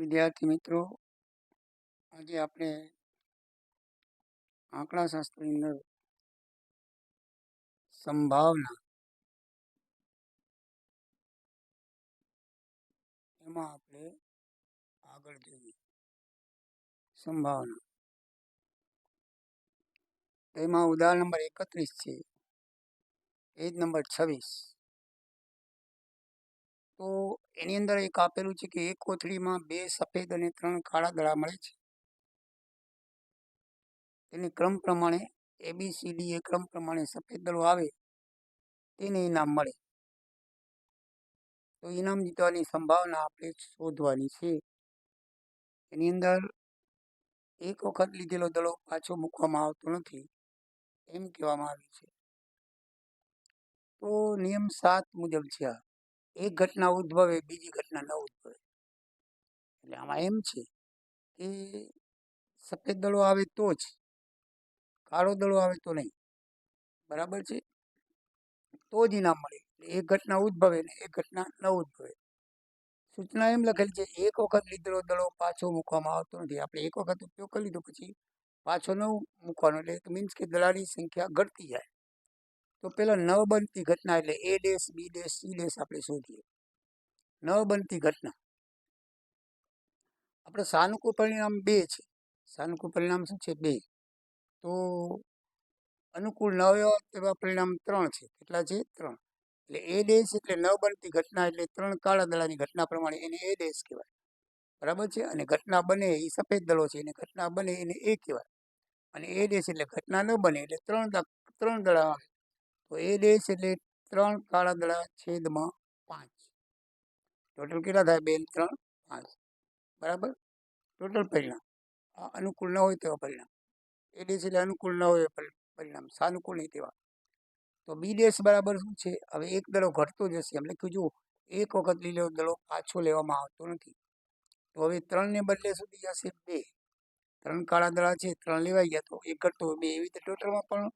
વિદ્યાર્થી મિત્રો, આજે આપણે આંકડાશાસ્ત્રની અંદર સંભાવના એમાં આપણે આગળ જોઈએ. સંભાવના. એમાં ઉદાહરણ નંબર એકત્રીસ છે. પેજ નંબર છવ્વીસ. તો એની અંદર એક આપેલું છે કે એક કોથળીમાં બે સફેદ અને ત્રણ કાળા દડા મળે છે. તેને ક્રમ પ્રમાણે એબીસીડી એ ક્રમ પ્રમાણે સફેદ દડો આવે તેને ઇનામ મળે. તો ઇનામ જીતવાની સંભાવના આપણે શોધવાની છે. એની અંદર એક વખત લીધેલો દડો પાછો મૂકવામાં આવતો નથી એમ કહેવામાં આવ્યું છે. તો નિયમ સાત મુજબ છે આ. એક ઘટના ઉદ્ભવે, બીજી ઘટના ન ઉદ્ભવે. એટલે આમાં એમ છે કે સફેદ દડો આવે તો જ, કાળો દડો આવે તો નહીં. બરાબર છે? તો જ ઇનામ મળે. એટલે એક ઘટના ઉદ્ભવે ને એક ઘટના ન ઉદ્ભવે. સૂચના એમ લખેલી છે, એક વખત લીધેલો દડો પાછો મૂકવામાં આવતો નથી. આપણે એક વખત ઉપયોગ કરી લીધો, પછી પાછો ન મૂકવાનો. એટલે મીન્સ કે દડાની સંખ્યા ઘટતી જાય. તો પેલા ન બનતી ઘટના એટલે A dash, B dash, C dash આપણે શોધીએ. ન બનતી ઘટના. આપણે સાનુકૂળ પરિણામ બે છે. સાનુકૂળ પરિણામ શું છે? બે. તો અનુકૂળ ન હોય તેવા પરિણામ ત્રણ છે. કેટલા છે? ત્રણ. એટલે એ ડેશ એટલે ન બનતી ઘટના એટલે ત્રણ કાળા દળાની ઘટના પ્રમાણે એને એ ડેશ કહેવાય. બરાબર છે? અને ઘટના બને એ સફેદ દળો છે. એને ઘટના બને એને એ કહેવાય. અને એ ડેશ એટલે ઘટના ન બને એટલે ત્રણ ત્રણ દળા આવે તો એ દેશ એટલે ત્રણ કાળા દડા છેદમાં પાંચ. ટોટલ કેટલા થાય? બે ત્રણ? પાંચ. બરાબર? ટોટલ પરિણામ. અનુકૂળ ન હોય તેવા પરિણામ. એ દેશ એટલે અનુકૂળ ન હોય પરિણામ. સાનુકૂળ નહીં તેવા. તો બી દેશ બરાબર શું છે? હવે એક દડો ઘટતો જશે. એમ લખ્યું, જુઓ, એક વખત લીલો દડો પાછો લેવામાં આવતો નથી. તો હવે ત્રણને બદલે સુધી જશે બે. ત્રણ કાળા દડા છે, ત્રણ લેવાઈ ગયા તો એક ઘટતો બે. એવી રીતે ટોટલમાં પણ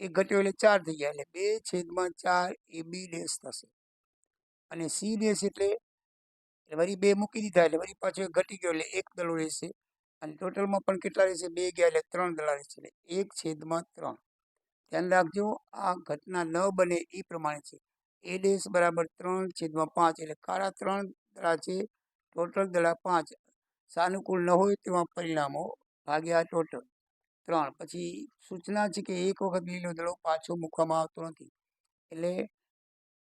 એક ઘટ્યો એટલે ચાર થઈ ગયા. એટલે બે છેદમાં ચાર એ બી ડેશ થશે. અને સી ડેશ એટલે વળી બે મૂકી દીધા એટલે વળી પાછો ઘટી ગયો એટલે એક દળો રહેશે. અને ટોટલમાં પણ કેટલા રહેશે? બે ગયા એટલે ત્રણ દળા રહેશે. એટલે એક છેદમાં ત્રણ. ધ્યાન રાખજો, આ ઘટના ન બને એ પ્રમાણે છે. એ ડેશ બરાબર ત્રણ છેદમાં પાંચ એટલે કાળા ત્રણ દળા છે, ટોટલ દળા પાંચ. સાનુકૂળ ન હોય તેવા પરિણામો ભાગ્યા ટોટલ. ત્રણ. પછી સૂચના છે કે એક વખત લીલો દડો પાછો મૂકવામાં આવતો નથી. એટલે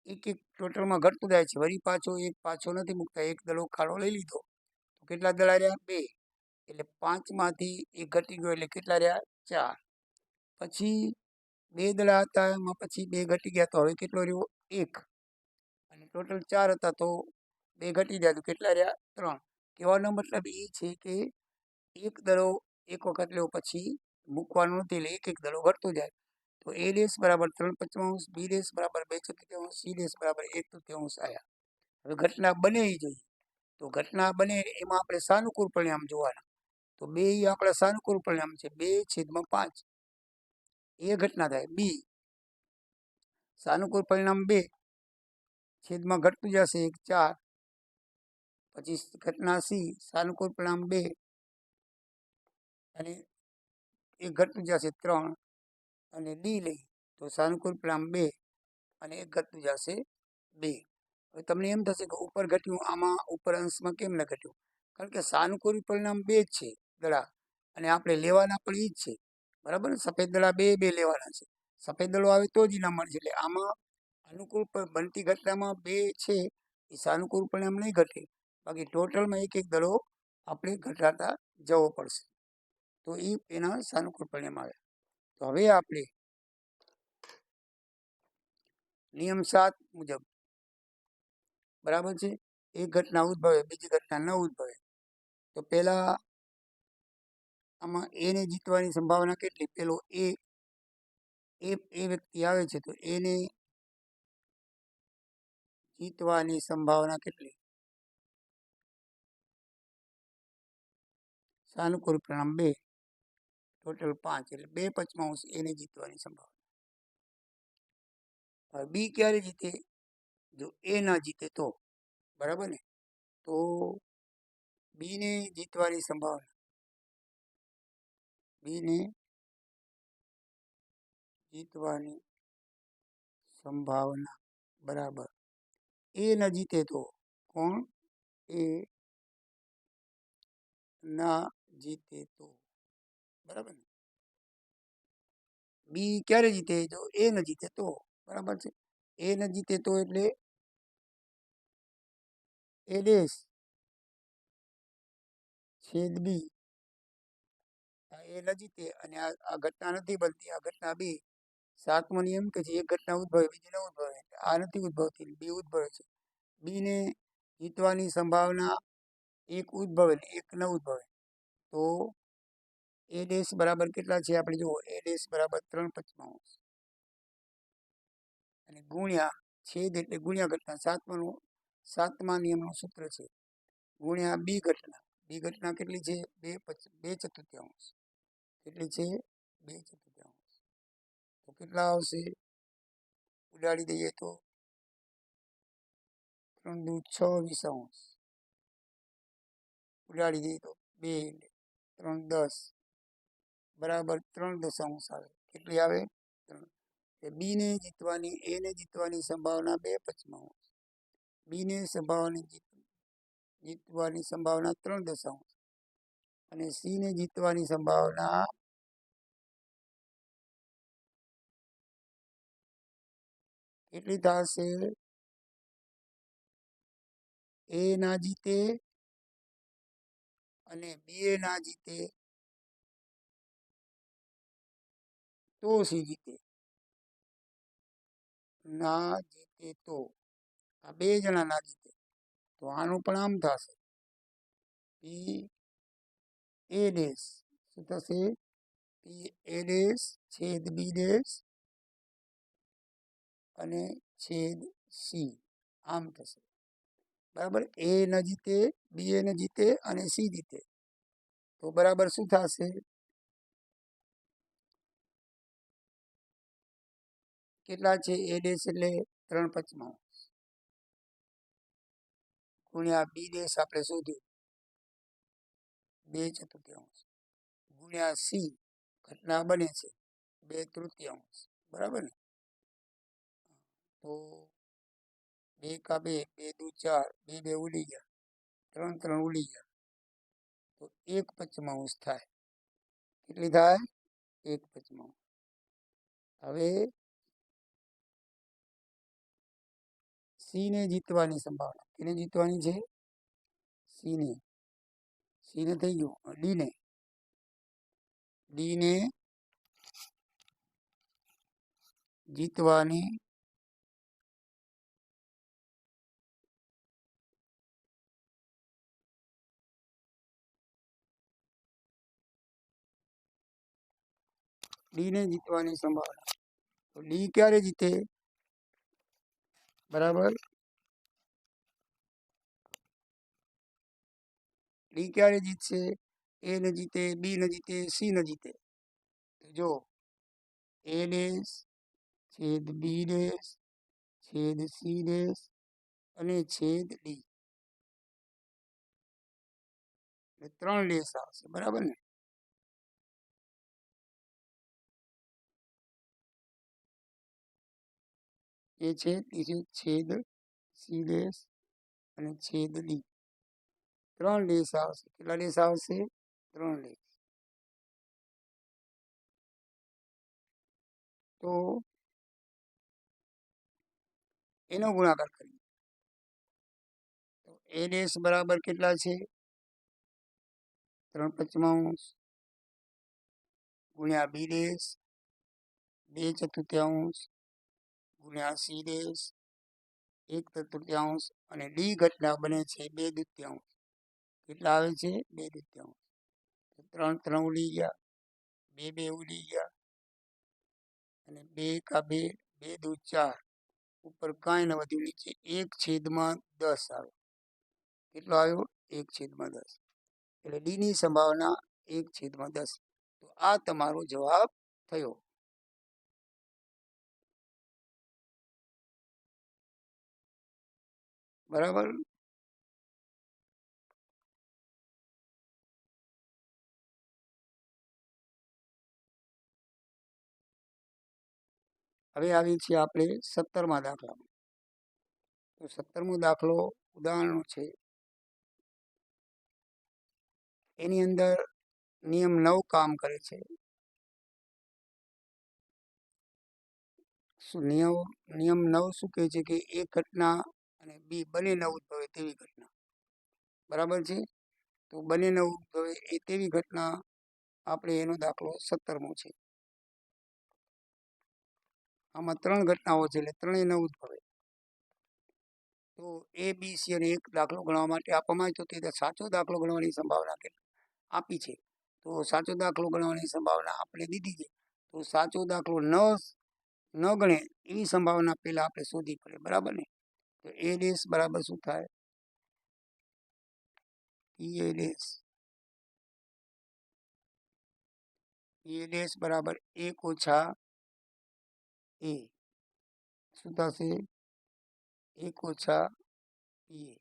એક એક ટોટલમાં ઘટતું જાય છે. વળી પાછો એક પાછો નથી મૂકતા. એક દડો ખાડો લઈ લીધો. તો કેટલા દડા રહ્યા? બે. એટલે પાંચમાંથી એક ઘટી ગયો. એટલે કેટલા રહ્યા? ચાર. પછી બે દડા હતા. એમાં પછી બે ઘટી ગયા. તો હવે કેટલો રહ્યો? એક. અને ટોટલ ચાર હતા. તો બે ઘટી ગયા તો કેટલા રહ્યા? ત્રણ. કહેવાનો મતલબ એ છે કે એક દડો એક વખત લેવો પછી મૂકવાનો નથી એટલે એક એક દડો ઘટતો જાય તો એ ડેશ બરાબર ત્રણ પચમાંશ બી ડેશ બરાબર બે ચતુર્થાંશ સી ડેશ બરાબર એક તૃતીયાંશ આવ્યા હવે ઘટના બને એ જોઈએ તો ઘટના બને એમાં આપણે સાનુકૂળ પરિણામ જોવાના તો બે એ આપણા સાનુકૂળ પરિણામ છે બે છેદમાં પાંચ એ ઘટના થાય બી સાનુકૂળ પરિણામ બે છેદમાં ઘટતું જશે એક ચાર પછી ઘટના સી સાનુકૂળ પરિણામ બે અને એક ઘટતું જશે ત્રણ અને ડી લઈ, તો સાનુકૂળ પ્રામ બે અને એક ઘટતું જશે બે. હવે તમને એમ થશે કે ઉપર ઘટ્યું, આમાં ઉપર અંશમાં કેમ ન ઘટ્યું કારણ કે સાનુકૂળ પરિણામ બે જ છે દડા, અને આપણે લેવાના પણ એ જ છે. બરાબર સફેદ દડા બે બે લેવાના છે. સફેદ દડો આવે તો જ ઇનામ છે. એટલે આમાં અનુકૂળ બનતી ઘટનામાં બે છે એ સાનુકૂળ પરિણામ નહીં ઘટે. બાકી ટોટલમાં એક એક દડો આપણે ઘટાડતા જવો પડશે. તો એ એના સાનુકૂળ પરિણામ આવે. તો હવે આપણે નિયમ સાત મુજબ. બરાબર છે? એક ઘટના ઉદ્ભવે, બીજી ઘટના ન ઉદ્ભવે. તો પહેલા આમાં એને જીતવાની સંભાવના કેટલી? પેલો એ એ વ્યક્તિ આવે છે, તો એને જીતવાની સંભાવના કેટલી? સાનુકૂળ પ્રણામ બે. ટોટલ પાંચ, એટલે બે પચમાંશ એને જીતવાની સંભાવના. બી ક્યારે જીતે? જો એ ના જીતે તો, બરાબર ને? તો બીને જીતવાની સંભાવના. બીને જીતવાની સંભાવના, બરાબર. એ ન જીતે તો કોણ? એ ના જીતે તો. બરાબર બી ક્યારે જીતે તો એ ન જીતે તો બરાબર છે એ ન જીતે તો એટલે એ ડેશ છેદ બી એ ન જીતે અને આ ઘટના નથી બનતી આ ઘટના બી સાતમો નિયમ કે એક ઘટના ઉદ્ભવે, બીજી ન ઉદ્ભવે. આ નથી ઉદ્ભવતી બી ઉદ્ભવે છે. બી ને જીતવાની સંભાવના એક ઉદ્ભવે એક ન ઉદ્ભવે. તો એ ડેશ બરાબર કેટલા છે? આપણે જુઓ, એ ડેશ બરાબર ત્રણ પંચમાંશ. અને ગુણ્યા છેદ એટલે ગુણ્યા ઘટના, સાતમાનું, સાતમા નિયમનું સૂત્ર છે. ગુણ્યા બી ઘટના બી ઘટના કેટલી છે? બે પચ, બે ચતુર્થાંશ. કેટલી છે? બે ચતુર્થાંશ. તો કેટલા આવશે? ઉડાડી દઈએ તો ત્રણ દુ છ વીસાંશ. ઉડાડી દઈએ તો બે ત્રણ દસ. બરાબર ત્રણ દશાંશ આવે. કેટલી આવે? ત્રણ. બીને જીતવાની, એને જીતવાની સંભાવના બે પચમાંશ બીને સંભાવના જીત, જીતવાની સંભાવના ત્રણ દશાંશ. અને સીને જીતવાની સંભાવના કેટલી થશે? એ ના જીતે અને બી ના જીતે સી જીતે ના જીતે તો આ બે જણા ના જીતે તો આનું પણ આમ થશે પી એ ડેશ શું થશે પી એ ડેશ છેદ બી ડેશ અને છેદ સી આમ થશે બરાબર એ ન જીતે બી એ ન જીતે અને સી જીતે તો બરાબર શું થશે કેટલા છે? એ ડેશ એટલે ત્રણ પચમાંશ ગુણ્યા બી ડેશ આપણે શોધ્યું. બે ચતુર્થાંશ. ગુણ્યા સી ઘટના બને છે. બે તૃતીયાંશ. બરાબર ને? તો બે કા બે બે દુ ચાર, બે બે ઉડી ગયા. ત્રણ ત્રણ ઉડી ગયા. તો એક પચમાંશ થાય. કેટલી થાય? એક પચમાંશ. હવે સી ને જીતવાની સંભાવના કેને જીતવાની છે સી ને સી ને થઈ ગયું ડી ને ડી ને જીતવાની ડી ને જીતવાની સંભાવના તો ડી ક્યારે જીતે બરાબર ડી ક્યારે જીતશે એ ન જીતે બી ન જીતે સી ન જીતે તો જો એ ડેશ છેદ બી ડેશ છેદ સી ડેશ અને છેદ ડી એટલે ત્રણ ડેશ આવશે બરાબર ને એ છે ત્રીજું છેદ સી ડેશ અને છેદ ડી ત્રણ લેસ આવશે કેટલા લેસ આવશે ત્રણ લેસ તો એનો ગુણાકાર કરીએ તો એ ડેશ બરાબર કેટલા છે ત્રણ પચમાંશ ગુણ્યા બી ડેશ બે ચતુર્થાંશ ગુણ્યા સી ડેશ એક તૃતીયાંશ અને ડી ઘટના બને છે બે દ્વિતીયાંશ કેટલા આવે છે? બે દ્વિતીયાંશ ત્રણ ત્રણ ઉડી ગયા, બે બે ઉડી ગયા અને બે કા બે બે દુ ચાર. ઉપર કાંઈ ન વધ્યું, નીચે એક છેદમાં દસ આવે. કેટલો આવ્યો? એક છેદમાં દસ. એટલે ડીની સંભાવના એક છેદમાં દસ. તો આ તમારો જવાબ થયો. બરાબર હવે આવી છે આપણે સત્તરમા દાખલામાં તો સત્તરમો દાખલો ઉદાહરણો છે. એની અંદર નિયમ નવ કામ કરે છે. નિયમ નિયમ નવ શું કહે છે કે એક ઘટના અને બી બંને ઉદ્ભવે તેવી ઘટના. બરાબર છે? તો બંને ઉદ્ભવે એ તેવી ઘટના આપણે એનો દાખલો સત્તરમો છે. આમાં ત્રણ ઘટનાઓ છે એટલે ત્રણેય ન ઉદ્ભવે. તો એ, બી, સી અને એક દાખલો ગણવા માટે આપવામાં આવ્યો તો તે સાચો દાખલો ગણવાની સંભાવના આપી છે. તો સાચો દાખલો ગણવાની સંભાવના આપણે દીધી છે. તો સાચો દાખલો ન ન ગણે એવી સંભાવના પહેલાં આપણે શોધવી પડે. બરાબર ને? તો એ ડેશ બરાબર શું થાય એ ડેશ એ ડેશ બરાબર એક ઓછા એ શું થશે એક ઓછા પી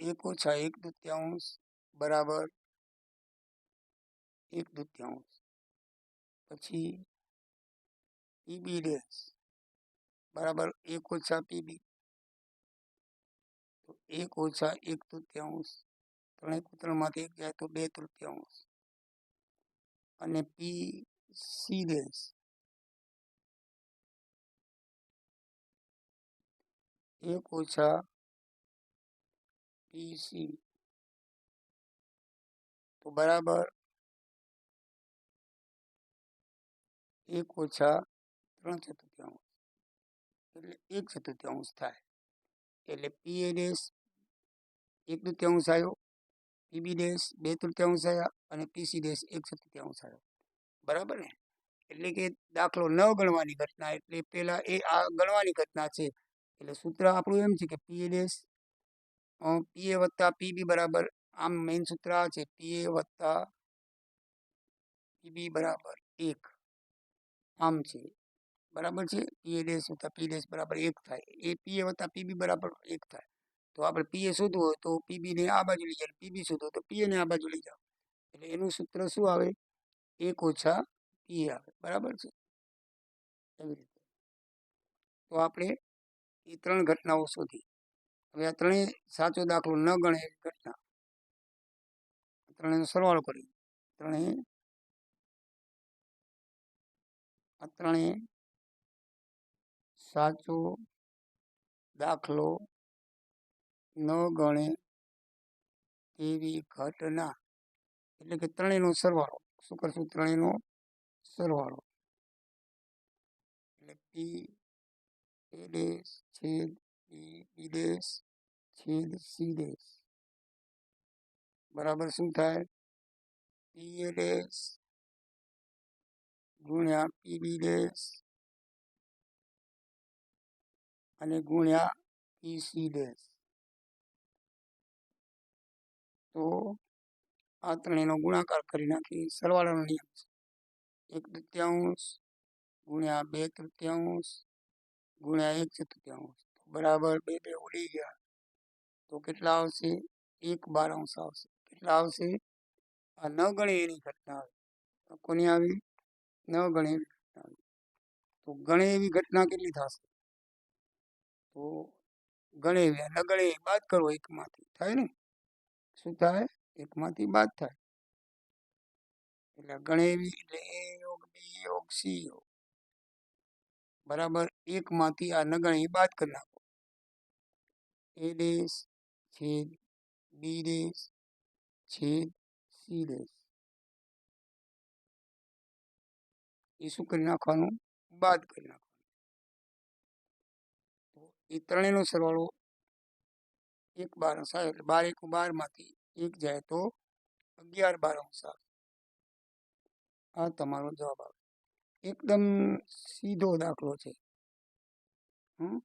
એક ઓછા એક દૃત્યાંશ બરાબર એક દૃત્યાંશ પછી પીબી ડેશ બરાબર, એક ઓછા પીબી તો એક ઓછા એક તૃતીયાંશ ત્રણેક ત્રણમાંથી એક જાય તો બે તૃતીયાંશ. અને પી સી ડેશ એક ઓછા પીસી તો બરાબર એક ઓછા ત્રણ ચતુર્થાંશ. એટલે એક ચતુર્થાંશ થાય. એટલે પી એ ડેશ એક તૃતીયાંશ આવ્યો પીબી ડેશ બે તૃતીયાંશ આવ્યા અને પીસી ડેશ એક ચતુર્થાંશ આવ્યો. બરાબર ને? એટલે કે દાખલો ન ગણવાની ઘટના, એટલે પહેલાં એ આ ગણવાની ઘટના છે. એટલે સૂત્ર આપણું એમ છે કે પી એ ડેશ એ વત્તા પીબી બરાબર, આમ મેઇન સૂત્ર આ છે એ વત્તા પીબી બરાબર એક. આમ છે. બરાબર છે? પીએ ડેશ વત્તા પી ડેશ બરાબર એક થાય. એ પીએ વત્તા પીબી બરાબર એક થાય. તો આપણે પીએ શોધવું હોય તો પીબીને આ બાજુ લઈ જાય પીબી શોધવું તો પી એને આ બાજુ લઈ જાઓ. એટલે એનું સૂત્ર શું આવે? એક ઓછા પી આવે. બરાબર છે? એવી રીતે. તો આપણે એ ત્રણ ઘટનાઓ શોધી. હવે આ ત્રણેય સાચો દાખલો ન ગણે એવી ઘટના. ત્રણેયનો સરવાળો કરી ત્રણેય આ ત્રણેય સાચો દાખલો ન ગણે તેવી ઘટના. એટલે કે ત્રણેયનો સરવાળો. શું કરશું? ત્રણેયનો સરવાળો. એટલે પી એ ડેશ, છેદ પી બી ડેશ, છેદ સી ડેશ. બરાબર શું થાય? પી એ ડેશ, ગુણ્યા પીબી ડેશ અને ગુણ્યા પીસી ડેશ. તો આ ત્રણેયનો ગુણાકાર કરી નાખી. સરવાળાનો નિયમ છે. એક તૃતીયાંશ ગુણ્યા બે તૃતીયાંશ ગુણ્યા એક ચતુર્થાંશ. બરાબર બે બે ઉડી ગયા. તો કેટલા આવશે? એક બારાંશ આવશે. કેટલા આવશે? આ ન ગણે એની ઘટના આવે. કોની આવી? ન ગણે એવી ઘટના આવી. તો ગણે એવી ઘટના કેટલી થશે? તો ગણે એવી ન ગણે એવી બાદ કરો એકમાંથી. થાય ને? શું થાય? એકમાંથી બાદ થાય. એટલે ગણે એવી, એટલે એ યોગ, બી યોગ, સી યોગ. બરાબર? એકમાંથી આ નગણી બાદ કરી નાખો. એ ડેશ છેદ, બી ડેશ છેદ, સી ડેશ એ શું કરી નાખવાનું? બાદ કરી નાખવાનું. તો એ ત્રણેયનો સરવાળો એક બાર આવે એટલે બાર એક બારમાંથી એક જાય તો અગિયાર બારંશ આવે આ તમારો જવાબ આવે. એકદમ સીધો દાખલો છે. હમ?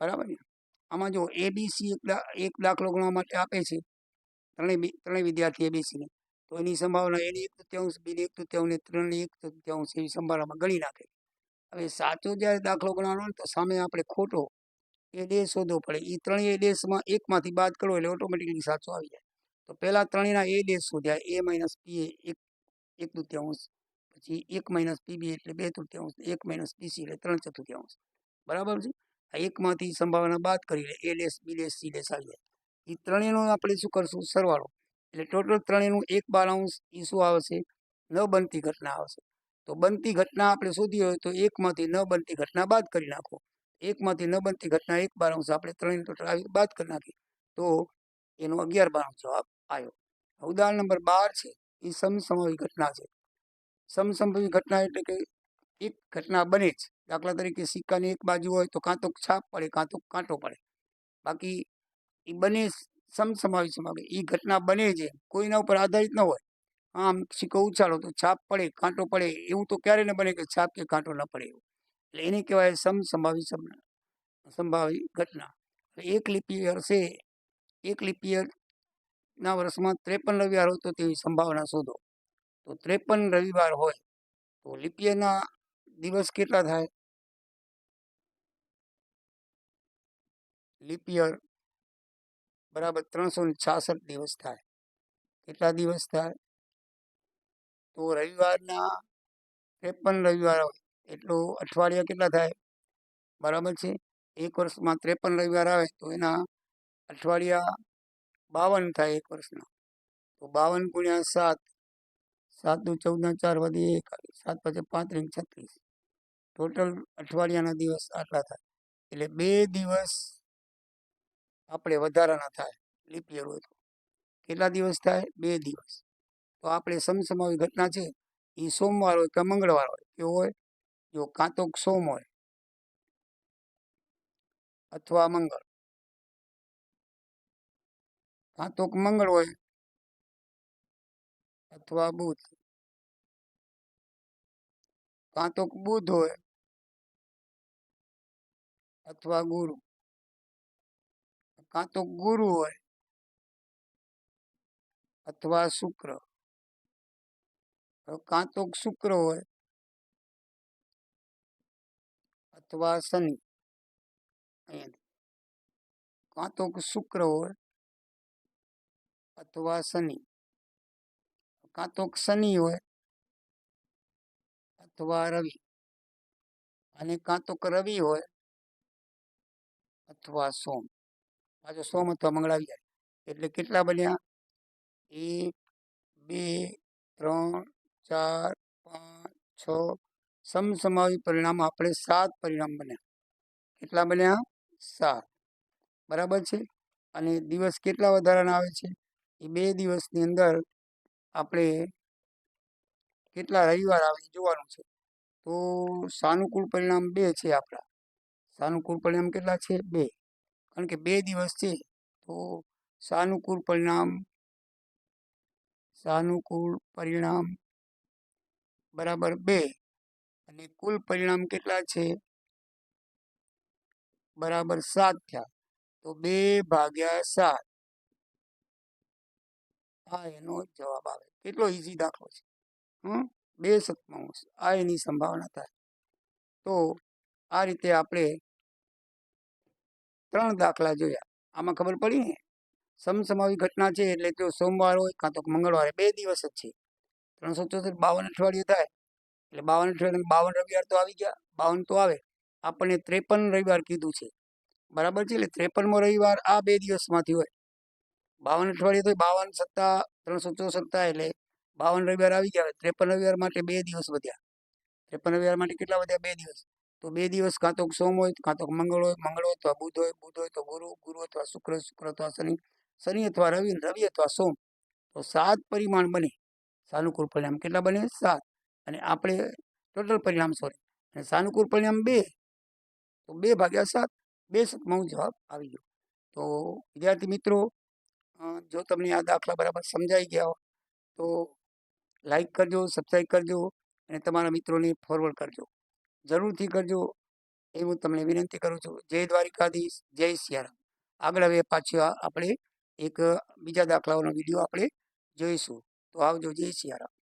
બરાબર ને? આમાં જો એબીસી એક દાખલો ગણવા માટે આપે છે. ત્રણેય ત્રણેય વિદ્યાર્થી એબીસીને તો એની સંભાવના એની એક તૃત્યાંશ બીની એક તૃત્યાંશ ત્રણની એક તૃત્યાંશ એવી સંભાવનામાં ગણી નાખે. હવે સાચો જ્યારે દાખલો ગણવાનો હોય તો સામે આપણે ખોટો એ દેશ શોધવો પડે. એ ત્રણેય દેશમાં એકમાંથી બાદ કરો એટલે ઓટોમેટિકલી સાચો આવી જાય. તો પહેલાં ત્રણેયના એ દેશ શોધ્યા. એ માઇનસ પી એક એક તૃત્યાંશ પછી એક માઇનસ પીબી એટલે બે તૃત્યાંશ એક માઇનસ પીસી એટલે ત્રણ ચતુર્થાંશ બરાબર છે? આ એકમાંથી સંભાવના બાદ કરી લે એ દેશ બી ડેશ, સી દેશ આવી જાય. એ ત્રણેયનો આપણે શું કરશું? સરવાળો. એટલે ટોટલ ત્રણેયનું એક બારાંશ એ આવશે ન બનતી ઘટના આવશે તો બનતી ઘટના આપણે શોધી હોય તો એકમાંથી ન બનતી ઘટના બાદ કરી નાખો. એકમાંથી ન બનતી ઘટના એક બાલાઉન્સ આપણે ત્રણેય ટોટલ આવી બાદ કરી નાખી તો એનો અગિયાર બારાંશ જવાબ આવ્યો. ઉદાહરણ નંબર બાર છે, એ સમસમાવી ઘટના છે. સમસમાવી ઘટના એટલે કે એક ઘટના બને જ. દાખલા તરીકે સિક્કાની એક બાજુ હોય તો કાં તો છાપ પડે કાં તો કાંટો પડે. બાકી એ બને સમસમાવી સમાવે. એ ઘટના બને છે. કોઈના ઉપર આધારિત ન હોય. આમ સિક્કો ઉછાળો તો છાપ પડે, કાંટો પડે. એવું તો ક્યારે ન બને કે છાપ કે કાંટો ન પડે એવું. એટલે એને કહેવાય સમસંભાવી સમ, સંભાવી ઘટના. એક લિપિયર છે એક લિપિયરના વર્ષમાં ત્રેપન રવિવાર હોય તો તેવી સંભાવના શોધો. તો ત્રેપન રવિવાર હોય તો લિપિયરના દિવસ કેટલા થાય? લીપીયર બરાબર, ત્રણસો ને છાસઠ દિવસ થાય. કેટલા દિવસ થાય? તો રવિવારના ત્રેપન રવિવાર હોય. એટલું અઠવાડિયા કેટલા થાય? બરાબર છે. એક વર્ષમાં ત્રેપન રવિવાર આવે, તો એના અઠવાડિયા બાવન થાય એક વર્ષના. તો બાવન ગુણ્યા સાત સાત દુ ચૌદના ચાર વધી એક, સાત પછી પાંત્રીસ છત્રીસ. ટોટલ અઠવાડિયાના દિવસ આટલા થાય. એટલે બે દિવસ આપણે વધારાના થાય લીપ હોય તો. કેટલા દિવસ થાય? બે દિવસ. તો આપણે સમસમાવી ઘટના છે એ સોમવાર હોય કે મંગળવાર હોય કેવો હોય, જો કાં તો સોમ હોય અથવા મંગળ. કાં તો મંગળ હોય અથવા બુધ. કાં તો બુધ હોય અથવા ગુરુ. કાં તો ગુરુ હોય અથવા શુક્ર. કાં તો શુક્ર હોય અથવા શનિ. કાં તો શુક્ર હોય અથવા શનિ. કાં તો શનિ હોય અથવા રવિ. અને કાં તો રવિ હોય અથવા સોમ. પાછો સો મથવા મંગળાવી જાય એટલે કેટલા બન્યા? એક, બે, ત્રણ, ચાર, પાંચ, છ, સમસમાવી પરિણામ આપણે સાત પરિણામ બન્યા. કેટલા બન્યા? સાત. બરાબર છે? અને દિવસ કેટલા વધારાના આવે છે? એ બે દિવસની અંદર આપણે કેટલા રવિવાર આવે એ જોવાનું છે. તો સાનુકૂળ પરિણામ બે છે આપણા. સાનુકૂળ પરિણામ કેટલા છે? બે. કારણ કે બે દિવસ છે, તો સાનુકૂળ પરિણામ સાનુકૂળ પરિણામ બરાબર બે. અને કુલ પરિણામ કેટલા છે? બરાબર સાત થયા. તો બે ભાગ્યા સાત. આ એનો જવાબ આવે. કેટલો ઈઝી દાખલો છે. હમ? બે સત્માંશ આ એની સંભાવના થાય. તો આ રીતે આપણે ત્રણ દાખલા જોયા. આમાં ખબર પડી ને? સમસમાવી ઘટના છે એટલે જો સોમવાર હોય કાં તો મંગળવારે. બે દિવસ જ છે. ત્રણસો ચોસઠ બાવન અઠવાડિયું થાય. એટલે બાવન અઠવાડિયું, બાવન રવિવાર તો આવી ગયા. બાવન તો આવે. આપણને ત્રેપન રવિવાર કીધું છે. બરાબર છે? એટલે ત્રેપનમો રવિવાર આ બે દિવસમાંથી હોય. બાવન અઠવાડિયું તો બાવન સત્તા, ત્રણસો ચોસઠ થાય એટલે બાવન રવિવાર આવી ગયા. ત્રેપન રવિવાર માટે બે દિવસ વધ્યા. ત્રેપન રવિવાર માટે કેટલા વધ્યા? બે દિવસ. તો બે દિવસ કાં તો સોમ હોય, કાં તો મંગળ હોય મંગળ હોય તો બુધ હોય બુધ હોય તો ગુરુ ગુરુ અથવા શુક્ર શુક્ર અથવા શનિ શનિ અથવા રવિ રવિ અથવા સોમ. તો સાત પરિમાણ બને. સાનુકૂળ પરિણામ કેટલા બને? સાત. અને આપણે ટોટલ પરિણામ સોરી અને સાનુકૂળ પરિણામ બે. તો બે ભાગ્યા સાત બે સતમાઉં જવાબ આવી ગયો. તો વિદ્યાર્થી મિત્રો જો તમને આ દાખલા બરાબર સમજાઈ ગયા હોય, તો લાઈક કરજો, સબસ્ક્રાઈબ કરજો અને તમારા મિત્રોને ફોરવર્ડ કરજો. જરૂરથી કરજો. એ હું તમને વિનંતી કરું છું. જય દ્વારિકાધીશ, જય સિયારામ. આગળ હવે પાછી આપણે એક બીજા દાખલાઓનો વીડિયો આપણે જોઈશું. તો આવજો, જય સિયારામ.